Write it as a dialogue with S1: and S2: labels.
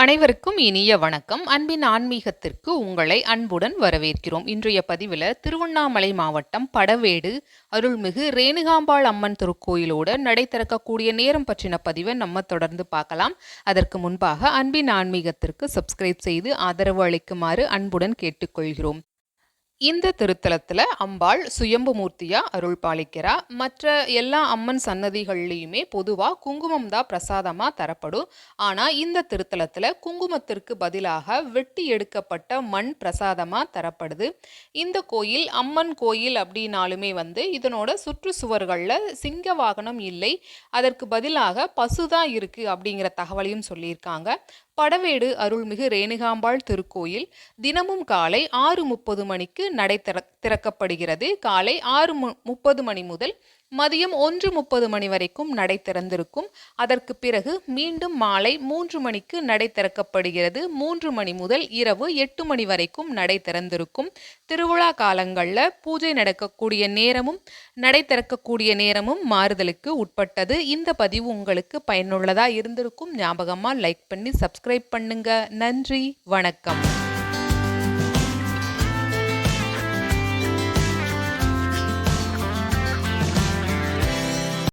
S1: அனைவருக்கும் இனிய வணக்கம். அன்பின் ஆன்மீகத்திற்கு உங்களை அன்புடன் வரவேற்கிறோம். இன்றைய பதிவில் திருவண்ணாமலை மாவட்டம் படவேடு அருள்மிகு ரேணுகாம்பாள் அம்மன் திருக்கோயிலோட நடை திறக்கக்கூடிய நேரம் பற்றின பதிவை நம்ம தொடர்ந்து பார்க்கலாம். அதற்கு முன்பாக அன்பின் ஆன்மீகத்திற்கு சப்ஸ்கிரைப் செய்து ஆதரவு அளிக்குமாறு அன்புடன் கேட்டுக்கொள்கிறோம். இந்த திருத்தலத்தில் அம்பாள் சுயம்பு மூர்த்தியா அருள் பாலிக்கிறா. மற்ற எல்லா அம்மன் சன்னதிகள்லையுமே பொதுவாக குங்குமம் தான் பிரசாதமாக தரப்படும். ஆனால் இந்த திருத்தலத்தில் குங்குமத்திற்கு பதிலாக வெட்டி எடுக்கப்பட்ட மண் பிரசாதமாக தரப்படுது. இந்த கோயில் அம்மன் கோயில் அப்படின்னாலுமே வந்து இதனோட சுற்றுச்சுவர்களில் சிங்க வாகனம் இல்லை. அதற்கு பதிலாக பசு தான் இருக்குது அப்படிங்கிற தகவலையும் சொல்லியிருக்காங்க. படவேடு அருள்மிகு ரேணுகாம்பாள் திருக்கோயில் தினமும் காலை ஆறு முப்பது மணிக்கு நடை திறக்கப்படுகிறது. காலை ஆறு முப்பது மணி முதல் மதியம் ஒன்று முப்பது மணி வரைக்கும் நடை திறந்திருக்கும். அதற்கு பிறகு மீண்டும் மாலை மூன்று மணிக்கு நடை திறக்கப்படுகிறது. மூன்று மணி முதல் இரவு எட்டு மணி வரைக்கும் நடை திறந்திருக்கும். திருவிழா காலங்களில் பூஜை நடக்கக்கூடிய நேரமும் நடை திறக்கக்கூடிய நேரமும் மாறுதலுக்கு உட்பட்டது. இந்த பதிவு உங்களுக்கு பயனுள்ளதாக இருந்திருக்கும். ஞாபகமாக லைக் பண்ணி சப்ஸ்கிரைப் பண்ணுங்க. நன்றி. வணக்கம்.